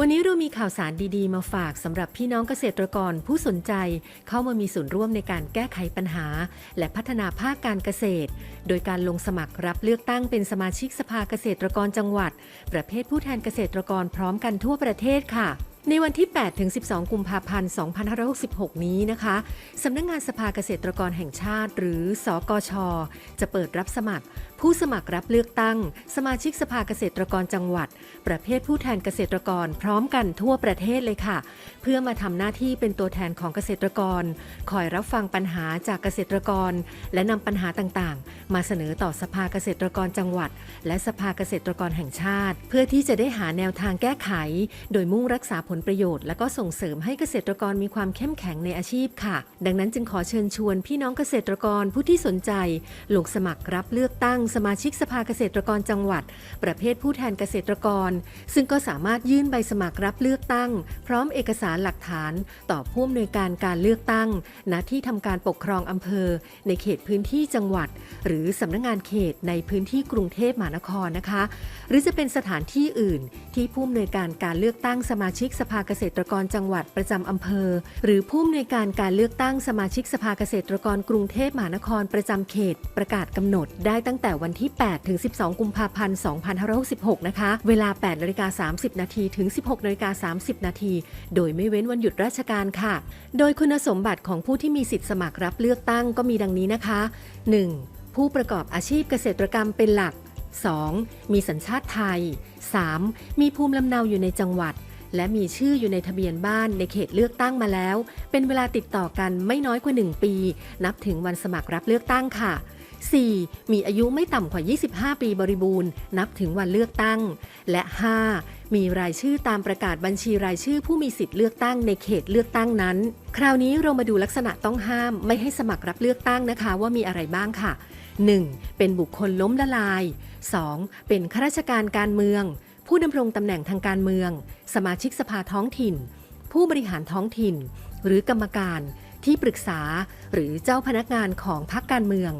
วันนี้เรามีข่าวสารดีๆ มาฝากสำหรับพี่น้องเกษตรกรผู้สนใจ เข้ามามีส่วนร่วมในการแก้ไขปัญหา และพัฒนาภาคการเกษตร โดยการลงสมัครรับเลือกตั้งเป็นสมาชิกสภาเกษตรกรจังหวัด ประเภทผู้แทนเกษตรกรพร้อมกันทั่วประเทศค่ะ ในวันที่ 8 ถึง 12 กุมภาพันธ์ 2566 นี้นะคะ สำนักงงานสภาเกษตรกรแห่งชาติ หรือ สกช จะเปิดรับสมัคร ผู้สมัครรับเลือกตั้ง สมาชิกสภาเกษตรกรจังหวัด ประเภทผู้แทนเกษตรกรพร้อมกันทั่วประเทศเลยค่ะ เพื่อมาทำหน้าที่เป็นตัวแทนของเกษตรกร คอยรับฟังปัญหาจากเกษตรกร และนำปัญหาต่างๆ มาเสนอต่อสภาเกษตรกรจังหวัด และสภาเกษตรกรแห่งชาติ เพื่อที่จะได้หาแนวทางแก้ไข โดยมุ่งรักษาผลประโยชน์และก็ส่งเสริมให้เกษตรกรมีความเข้มแข็งในอาชีพค่ะ ดังนั้นจึงขอเชิญชวนพี่น้องเกษตรกรผู้ที่สนใจ ลงสมัครรับเลือกตั้งสมาชิกสภาเกษตรกรจังหวัด ประเภทผู้แทนเกษตรกร ซึ่งก็สามารถยื่นใบสมัครรับเลือกตั้ง พร้อมเอกสารหลักฐาน ต่อผู้อำนวยการการเลือกตั้ง ณที่ทำการปกครองอำเภอ ในเขตพื้นที่จังหวัด หรือสำนักงานเขตในพื้นที่กรุงเทพมหานครนะคะ หรือจะเป็นสถานที่อื่นที่ผู้อำนวยการการเลือกตั้งสมาชิกสภาเกษตรกรจังหวัดประจำอำเภอ หรือผู้อำนวยการการเลือกตั้งสมาชิกสภาเกษตรกรกรุงเทพมหานครประจำเขต ประกาศกำหนดได้ตั้งแต่วันที่ 8 ถึง 12 กุมภาพันธ์ 2566 นะคะ เวลา 8นาฬิกา30 นาทีถึง 16นาฬิกา30 นาที โดยไม่เว้นวันหยุดราชการค่ะ โดยคุณสมบัติของผู้ที่มีสิทธิ์สมัครรับเลือกตั้งก็มีดังนี้นะคะ 1. ผู้ประกอบอาชีพเกษตรกรรมเป็นหลัก 2. มีสัญชาติไทย 3. มีภูมิลำเนาอยู่ในจังหวัด และมีชื่ออยู่ในทะเบียนบ้านในเขตเลือกตั้งมาแล้ว เป็นเวลาติดต่อกันไม่น้อยกว่า 1 ปี นับถึงวันสมัครรับเลือกตั้งค่ะ 4. มีอายุไม่ต่ำกว่า 25 ปีบริบูรณ์ นับถึงวันเลือกตั้ง และ 5. มีรายชื่อตามประกาศบัญชีรายชื่อผู้มีสิทธิ์เลือกตั้งในเขตเลือกตั้งนั้น คราวนี้เรามาดูลักษณะต้องห้ามไม่ให้สมัครรับเลือกตั้งนะคะว่ามีอะไรบ้างค่ะ 1. เป็นบุคคลล้มละลาย 2. เป็นข้าราชการการเมือง ผู้ดำรงตำแหน่งทางการเมือง สมาชิกสภาท้องถิ่น ผู้บริหารท้องถิ่น หรือกรรมการที่ปรึกษาหรือเจ้าพนักงานของพรรคการเมือง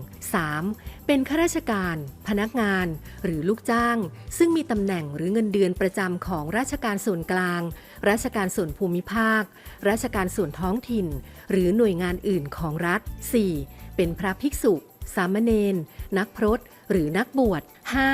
3. เป็นข้าราชการ พนักงาน หรือลูกจ้าง ซึ่งมีตำแหน่งหรือเงินเดือนประจำของราชการส่วนกลาง ราชการส่วนภูมิภาค ราชการส่วนท้องถิ่น หรือหน่วยงานอื่นของรัฐ 4. เป็นพระภิกษุ สามเณร นักพรต หรือนักบวช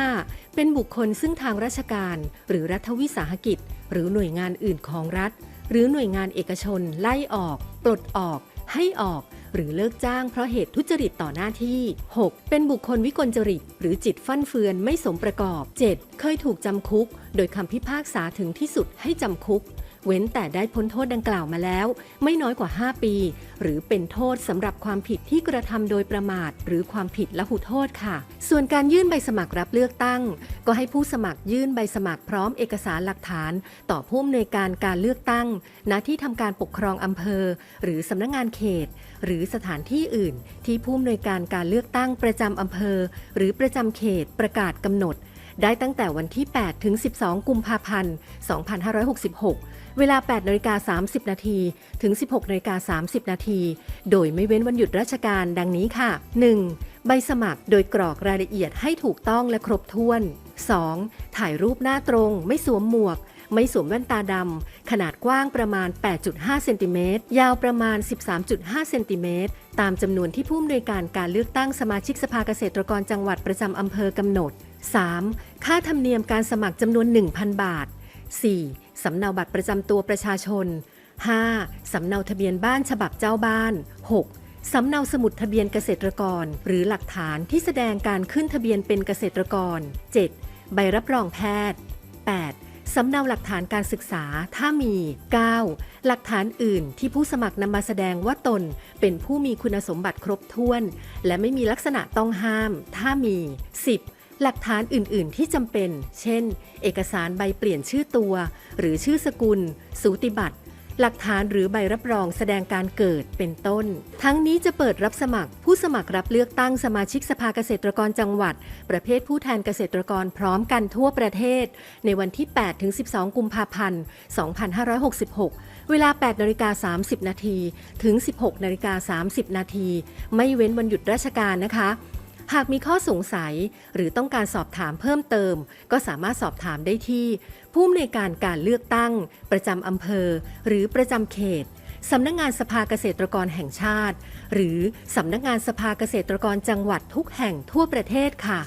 5. เป็นบุคคลซึ่งทางราชการ หรือรัฐวิสาหกิจ หรือหน่วยงานอื่นของรัฐ หรือหน่วยงานเอกชน ไล่ออก ปลดออก ให้ออก หรือเลิกจ้างเพราะเหตุทุจริตต่อหน้าที่ 6. เป็นบุคคลวิกลจริต หรือจิตฟั่นเฟือนไม่สมประกอบ 7. เคยถูกจำคุก โดยคำพิพากษาถึงที่สุดให้จำคุก เว้นแต่ได้พ้นโทษดังกล่าวมาแล้ว ไม่น้อยกว่า 5 ปี หรือเป็นโทษสำหรับความผิดที่กระทำโดยประมาท หรือความผิดละหุโทษค่ะ ส่วนการยื่นใบสมัครรับเลือกตั้ง ก็ให้ผู้สมัครยื่นใบสมัครพร้อมเอกสารหลักฐาน ต่อผู้อำนวยการการเลือกตั้ง ณ ที่ทำการปกครองอำเภอ หรือสำนักงงานเขต หรือสถานที่อื่น ที่ผู้อำนวยการการเลือกตั้งประจำอำเภอ หรือประจำเขตประกาศกำหนดได้ตั้งแต่วันที่ 8 ถึง 12 กุมภาพันธ์ 2566 เวลา 8นาฬิกา30 นาทีถึง 16นาฬิกา30 นาที โดยไม่เว้นวันหยุดราชการดังนี้ค่ะ 1. ใบสมัครโดยกรอกรายละเอียดให้ถูกต้องและครบถ้วน 2. ถ่ายรูปหน้าตรง ไม่สวมหมวก ไม่สวมแว่นตาดำ ขนาดกว้างประมาณ 8.5 เซนติเมตร ยาวประมาณ 13.5 เซนติเมตร ตามจำนวนที่ผู้อำนวยการการเลือกตั้งสมาชิกสภาเกษตรกรจังหวัดประจำอำเภอกำหนด 3. ค่าธรรมเนียมการสมัครจำนวน 1,000 บาท 4. สำเนาบัตรประจำตัวประชาชน 5. สำเนาทะเบียนบ้านฉบับเจ้าบ้าน 6. สำเนาสมุดทะเบียนเกษตรกร หรือหลักฐานที่แสดงการขึ้นทะเบียนเป็นเกษตรกร 7. ใบรับรองแพทย์ 8. สำเนาหลักฐานการศึกษาถ้ามี 9. หลักฐานอื่นที่ผู้สมัครนำมาแสดงว่าตน เป็นผู้มีคุณสมบัติครบถ้วน และไม่มีลักษณะต้องห้าม ถ้ามี 10. หลักฐานอื่น ๆ ที่จำเป็น เช่น เอกสารใบเปลี่ยนชื่อตัว หรือชื่อสกุล สูติบัตร หลักฐานหรือใบรับรองแสดงการเกิด เป็นต้น ทั้งนี้จะเปิดรับสมัคร ผู้สมัครรับเลือกตั้งสมาชิกสภาเกษตรกรจังหวัด ประเภทผู้แทนเกษตรกรพร้อมกันทั่วประเทศ ในวันที่8ถึง12 กุมภาพันธ์ 2566 เวลา 8นาฬิกา30 นาที ถึง 16นาฬิกา30 นาที ไม่เว้นวันหยุดราชการนะคะ หากมีข้อสงสัยหรือต้องการสอบถามเพิ่มเติม ก็สามารถสอบถามได้ที่ ผู้อำนวยการการเลือกตั้ง ประจำอำเภอ หรือประจำเขตสำนักงานสภาเกษตรกรแห่งชาติ หรือสำนักงานสภาเกษตรกรจังหวัดทุกแห่งทั่วประเทศค่ะ